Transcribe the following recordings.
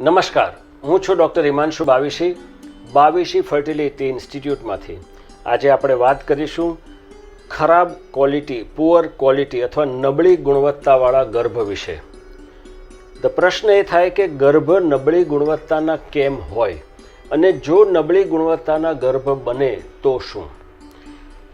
નમસ્કાર. હું છું ડૉક્ટર હિમાંશુ બાવીશી બાવીશી ફર્ટિલિટી ઇન્સ્ટિટ્યૂટમાંથી. આજે આપણે વાત કરીશું ખરાબ ક્વોલિટી, પુઅર ક્વોલિટી અથવા નબળી ગુણવત્તાવાળા ગર્ભ વિશે. ધ પ્રશ્ન એ થાય કે ગર્ભ નબળી ગુણવત્તાના કેમ હોય અને જો નબળી ગુણવત્તાના ગર્ભ બને તો શું?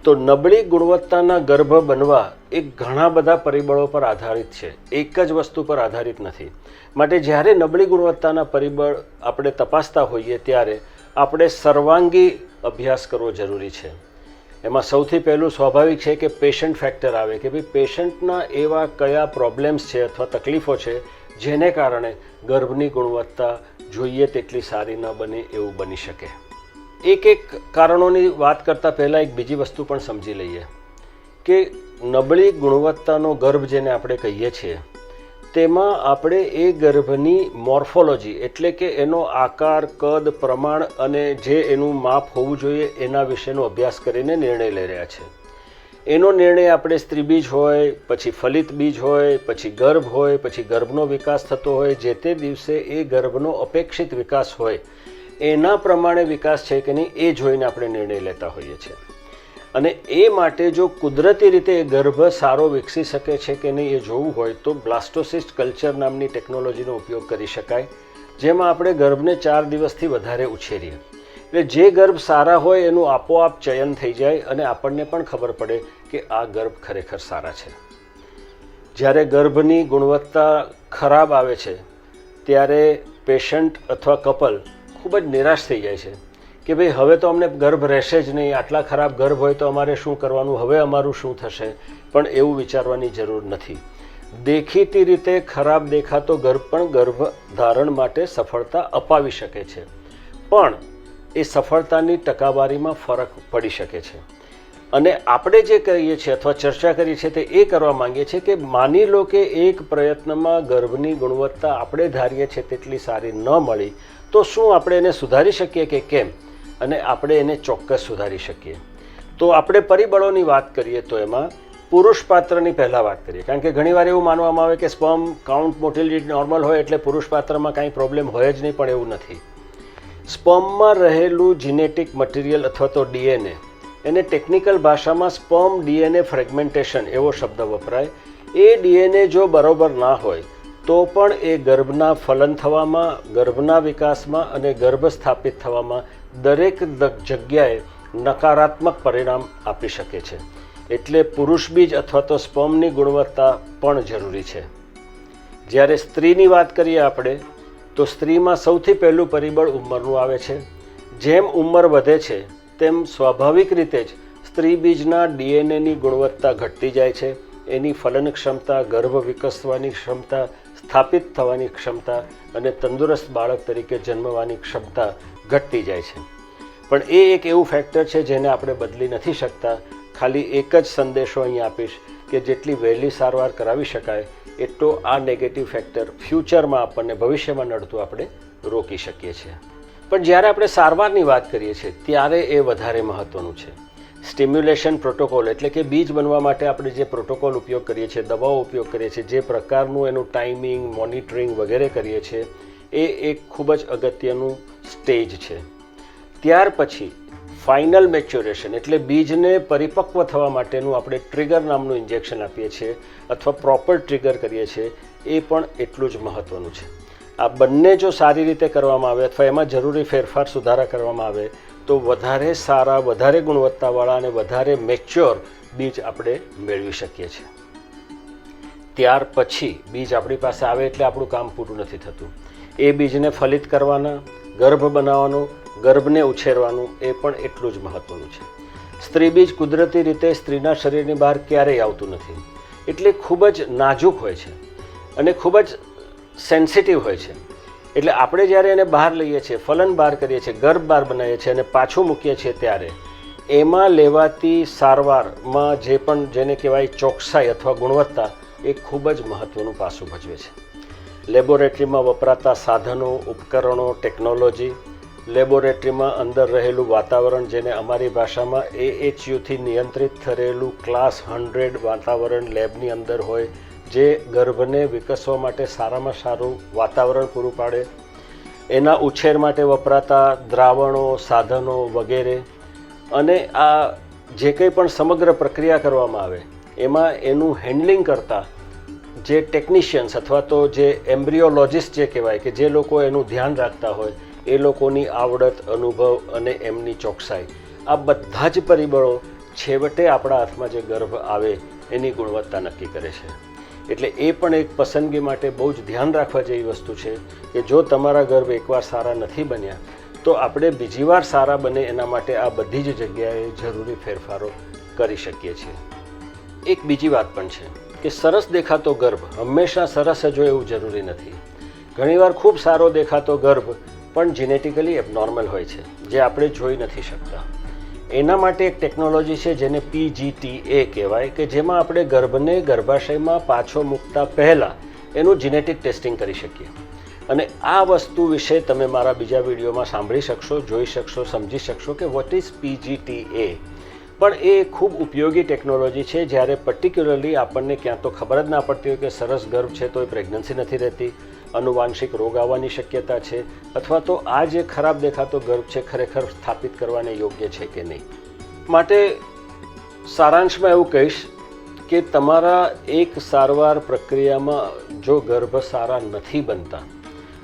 તો નબળી ગુણવત્તાના ગર્ભ બનવા એ ઘણા બધા પરિબળો પર આધારિત છે. એક જ વસ્તુ પર આધારિત નથી. માટે જ્યારે નબળી ગુણવત્તાના પરિબળ આપણે તપાસતા હોઈએ ત્યારે આપણે સર્વાંગી અભ્યાસ કરવો જરૂરી છે. એમાં સૌથી પહેલું સ્વાભાવિક છે કે પેશન્ટ ફેક્ટર આવે કે ભાઈ પેશન્ટના એવા કયા પ્રોબ્લેમ્સ છે અથવા તકલીફો છે જેને કારણે ગર્ભની ગુણવત્તા જોઈએ તેટલી સારી ન બને એવું બની શકે. એક એક કારણોની વાત કરતાં પહેલાં એક બીજી વસ્તુ પણ સમજી લઈએ. કે નબળી ગુણવત્તાનો ગર્ભ જેને આપણે કહીએ છીએ, તેમાં આપણે એ ગર્ભની મોર્ફોલોજી એટલે કે એનો આકાર, કદ, પ્રમાણ અને જે એનું માપ હોવું જોઈએ એના વિશેનો અભ્યાસ કરીને નિર્ણય લઈ રહ્યા છે. એનો નિર્ણય આપણે સ્ત્રી બીજ હોય, પછી ફલિત બીજ હોય, પછી ગર્ભ હોય, પછી ગર્ભનો વિકાસ થતો હોય, જે તે દિવસે એ ગર્ભનો અપેક્ષિત વિકાસ હોય, એના પ્રમાણે વિકાસ છે કે નહીં એ જોઈને આપણે નિર્ણય લેતા હોઈએ છીએ. અને એ માટે જો કુદરતી રીતે એ ગર્ભ સારો વિકસી શકે છે કે નહીં એ જોવું હોય, તો બ્લાસ્ટોસિસ્ટ કલ્ચર નામની ટેકનોલોજીનો ઉપયોગ કરી શકાય, જેમાં આપણે ગર્ભને ચાર દિવસથી વધારે ઉછેરીએ. એટલે જે ગર્ભ સારા હોય એનું આપોઆપ ચયન થઈ જાય અને આપણને પણ ખબર પડે કે આ ગર્ભ ખરેખર સારા છે. જ્યારે ગર્ભની ગુણવત્તા ખરાબ આવે છે, ત્યારે પેશન્ટ અથવા કપલ ખૂબ જ નિરાશ થઈ જાય છે. કે ભાઈ હવે તો અમને ગર્ભ રહેશે જ નહીં, આટલા ખરાબ ગર્ભ હોય તો અમારે શું કરવાનું, હવે અમારું શું થશે? પણ એવું વિચારવાની જરૂર નથી. દેખીતી રીતે ખરાબ દેખાતો ગર્ભ પણ ગર્ભ ધારણ માટે સફળતા અપાવી શકે છે. પણ એ સફળતાની ટકાવારીમાં ફરક પડી શકે છે. અને આપણે જે કરીએ છીએ અથવા ચર્ચા કરીએ છીએ તે એ કરવા માંગીએ છીએ કે માની લો કે એક પ્રયત્નમાં ગર્ભની ગુણવત્તા આપણે ધારીએ છીએ તેટલી સારી ન મળી, તો શું આપણે એને સુધારી શકીએ કે કેમ? અને આપણે એને ચોક્કસ સુધારી શકીએ. તો આપણે પરિબળોની વાત કરીએ તો એમાં પુરુષ પાત્રની પહેલાં વાત કરીએ. કારણ કે ઘણીવાર એવું માનવામાં આવે કે સ્પર્મ, કાઉન્ટ, મોટિલિટી નોર્મલ હોય એટલે પુરુષ પાત્રમાં કાંઈ પ્રોબ્લેમ હોય જ નહીં, પણ એવું નથી. સ્પર્મમાં રહેલું જીનેટિક મટીરિયલ અથવા તો ડીએનએ, એને ટેકનિકલ ભાષામાં સ્પર્મ ડીએનએ ફ્રેગમેન્ટેશન એવો શબ્દ વપરાય. એ ડીએનએ જો બરોબર ના હોય, તો પણ એ ગર્ભના ફલન થવામાં, ગર્ભના વિકાસમાં અને ગર્ભ સ્થાપિત થવામાં દરેક જગ્યાએ નકારાત્મક પરિણામ આપી શકે છે. એટલે પુરુષ બીજ અથવા તો સ્પર્મની ગુણવત્તા પણ જરૂરી છે. જ્યારે સ્ત્રીની વાત કરીએ આપણે, તો સ્ત્રીમાં સૌથી પહેલું પરિબળ ઉંમરનું આવે છે. જેમ ઉંમર વધે છે, તેમ સ્વાભાવિક રીતે જ સ્ત્રી બીજના ડીએનએની ગુણવત્તા ઘટતી જાય છે. એની ફલન ક્ષમતા ગર્ભ વિકસવાની ક્ષમતા, સ્થાપિત થવાની ક્ષમતા અને તંદુરસ્ત બાળક તરીકે જન્મવાની ક્ષમતા ઘટતી જાય છે. પણ એ એક એવું ફેક્ટર છે જેને આપણે બદલી નથી શકતા. ખાલી એક જ સંદેશો અહીં આપીશ કે જેટલી વહેલી સારવાર કરાવી શકાય, એટલો આ નેગેટિવ ફેક્ટર ફ્યુચરમાં આપણને ભવિષ્યમાં નડતું આપણે રોકી શકીએ છીએ. પણ જ્યારે આપણે સારવારની વાત કરીએ છીએ, ત્યારે એ વધારે મહત્ત્વનું છે. સ્ટિમ્યુલેશન પ્રોટોકોલ એટલે કે બીજ બનવા માટે આપણે જે પ્રોટોકોલ ઉપયોગ કરીએ છીએ, દવાઓ ઉપયોગ કરીએ છીએ, જે પ્રકારનું એનું ટાઈમિંગ મોનિટરિંગ વગેરે કરીએ છીએ, એ એક ખૂબ જ અગત્યનું સ્ટેજ છે. ત્યાર પછી ફાઇનલ મેચ્યોરેશન એટલે બીજને પરિપક્વ થવા માટેનું આપણે ટ્રિગર નામનું ઇન્જેક્શન આપીએ છીએ અથવા પ્રોપર ટ્રિગર કરીએ છીએ, એ પણ એટલું જ મહત્ત્વનું છે. આ બંને જો સારી રીતે કરવામાં આવે અથવા એમાં જરૂરી ફેરફાર સુધારા કરવામાં આવે, તો વધારે સારા, વધારે ગુણવત્તાવાળા અને વધારે મેચ્યોર બીજ આપણે મેળવી શકીએ છીએ. ત્યાર પછી બીજ આપણી પાસે આવે એટલે આપણું કામ પૂરું નથી થતું. એ બીજને ફલિત કરવાના ગર્ભ બનાવવાનો, ગર્ભને ઉછેરવાનું એ પણ એટલું જ મહત્ત્વનું છે. સ્ત્રી બીજ કુદરતી રીતે સ્ત્રીના શરીરની બહાર ક્યારેય આવતું નથી. એટલે ખૂબ જ નાજુક હોય છે અને ખૂબ જ સેન્સિટિવ હોય છે. એટલે આપણે જ્યારે એને બહાર લઈએ છીએ, ફલન બહાર કરીએ છીએ, ગર્ભ બહાર બનાવીએ છીએ અને પાછું મૂકીએ છીએ ત્યારે, એમાં લેવાતી સારવારમાં જે પણ જેને કહેવાય ચોકસાઈ અથવા ગુણવત્તા એ ખૂબ જ મહત્ત્વનું પાસું ભજવે છે. લેબોરેટરીમાં વપરાતા સાધનો, ઉપકરણો, ટેકનોલોજી, લેબોરેટરીમાં અંદર રહેલું વાતાવરણ જેને અમારી ભાષામાં એએચયુથી નિયંત્રિત થયેલું ક્લાસ હંડ્રેડ વાતાવરણ લેબની અંદર હોય, જે ગર્ભને વિકસવા માટે સારામાં સારું વાતાવરણ પૂરું પાડે. એના ઉછેર માટે વપરાતા દ્રાવણો, સાધનો વગેરે. અને આ જે કંઈ પણ સમગ્ર પ્રક્રિયા કરવામાં આવે, એમાં એનું હેન્ડલિંગ કરતા જે ટેકનિશિયન્સ અથવા તો જે એમ્બ્રિયોલોજિસ્ટ જે કહેવાય કે જે લોકો એનું ધ્યાન રાખતા હોય, એ લોકોની આવડત, અનુભવ અને એમની ચોકસાઈ. આ બધા જ પરિબળો છેવટે આપણા હાથમાં જે ગર્ભ આવે, એની ગુણવત્તા નક્કી કરે છે. એટલે એ પણ એક પસંદગી માટે બહુ જ ધ્યાન રાખવા જેવી વસ્તુ છે કે જો તમારા ગર્ભ એકવાર સારા નથી બન્યા, તો આપણે બીજી વાર સારા બને એના માટે આ બધી જ જગ્યાએ જરૂરી ફેરફારો કરી શકીએ છીએ. એક બીજી વાત પણ છે. કે સરસ દેખાતો ગર્ભ હંમેશા સરસ જ હોય એવું જરૂરી નથી. ઘણીવાર ખૂબ સારો દેખાતો ગર્ભ પણ જીનેટિકલી એબનોર્મલ હોય છે, જે આપણે જોઈ નથી શકતા. એના માટે એક ટેકનોલોજી છે જેને પીજીટીએ કહેવાય, કે જેમાં આપણે ગર્ભને ગર્ભાશયમાં પાછો મૂકતા પહેલાં એનું જીનેટિક ટેસ્ટિંગ કરી શકીએ. અને આ વસ્તુ વિશે તમે મારા બીજા વિડીયોમાં સાંભળી શકશો, જોઈ શકશો, સમજી શકશો કે વોટ ઇઝ પીજીટીએ પણ એ ખૂબ ઉપયોગી ટેકનોલોજી છે. જ્યારે પર્ટિક્યુલરલી આપણને ક્યાં તો ખબર જ ના પડતી હોય કે સરસ ગર્ભ છે તો એ પ્રેગ્નન્સી નથી રહેતી. અનુવાંશિક રોગ આવવાની શક્યતા છે. અથવા તો આ જે ખરાબ દેખાતો ગર્ભ છે ખરેખર સ્થાપિત કરવાને યોગ્ય છે કે નહીં. માટે સારાંશમાં એવું કહીશ કે તમારા એક સારવાર પ્રક્રિયામાં જો ગર્ભ સારા નથી બનતા,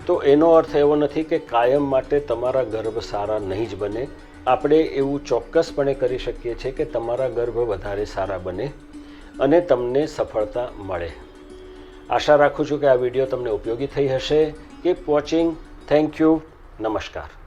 તો એનો અર્થ એવો નથી કે કાયમ માટે તમારા ગર્ભ સારા નહીં જ બને. આપણે એવું ચોક્કસપણે કરી શકીએ છીએ કે તમારા ગર્ભ વધારે સારા બને અને તમને સફળતા મળે. આશા રાખું છું કે આ વીડિયો તમને ઉપયોગી થઈ હશે. કીપ વોચિંગ થેન્ક યુ નમસ્કાર.